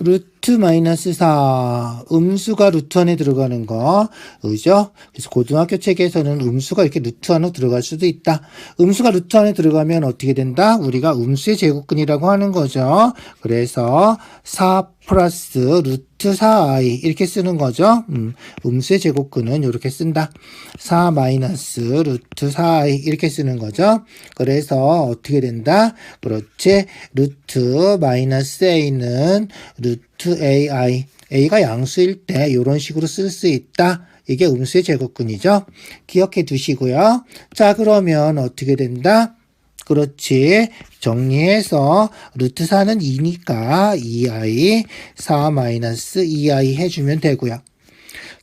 루트 마이너스 4 음수가 루트 안에 들어가는 거 그죠? 그래서 고등학교 책에서는 음수가 이렇게 루트 안으로 들어갈 수도 있다. 음수가 루트 안에 들어가면 어떻게 된다? 우리가 음수의 제곱근이라고 하는 거죠. 그래서 4 플러스 루트 4i 이렇게 쓰는 거죠. 음, 음수의 제곱근은 이렇게 쓴다. 4 마이너스 루트 4i 이렇게 쓰는 거죠. 그래서 어떻게 된다? 그렇지. 루트 마이너스 a는 루트 ai a가 양수일 때 이런 식으로 쓸 수 있다. 이게 음수의 제곱근이죠. 기억해 두시고요. 자 그러면 어떻게 된다? 그렇지. 정리해서 루트 4는 2니까 2i 4 마이너스 2i 해주면 되고요.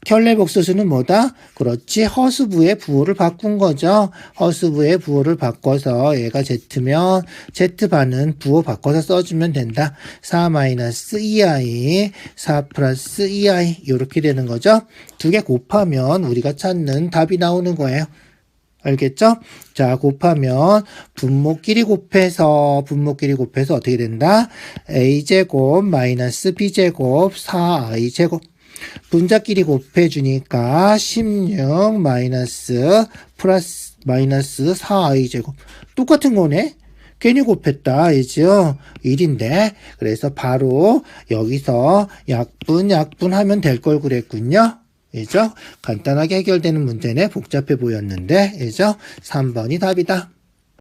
켤레 복소수는 뭐다? 그렇지. 허수부의 부호를 바꾼 거죠. 허수부의 부호를 바꿔서 얘가 z면 z반은 부호 바꿔서 써주면 된다. 4 마이너스 2i 4 플러스 2i 이렇게 되는 거죠. 두 개 곱하면 우리가 찾는 답이 나오는 거예요. 알겠죠? 자, 곱하면 분모끼리 곱해서 분모끼리 곱해서 어떻게 된다? a제곱 마이너스 b제곱 4i제곱 분자끼리 곱해주니까 16 마이너스 플러스 마이너스 4i제곱 똑같은 거네? 괜히 곱했다, 이죠? 1인데. 그래서 바로 여기서 약분, 약분 하면 될 걸 그랬군요. 이죠? 간단하게 해결되는 문제네. 복잡해 보였는데, 이죠? 3번이 답이다.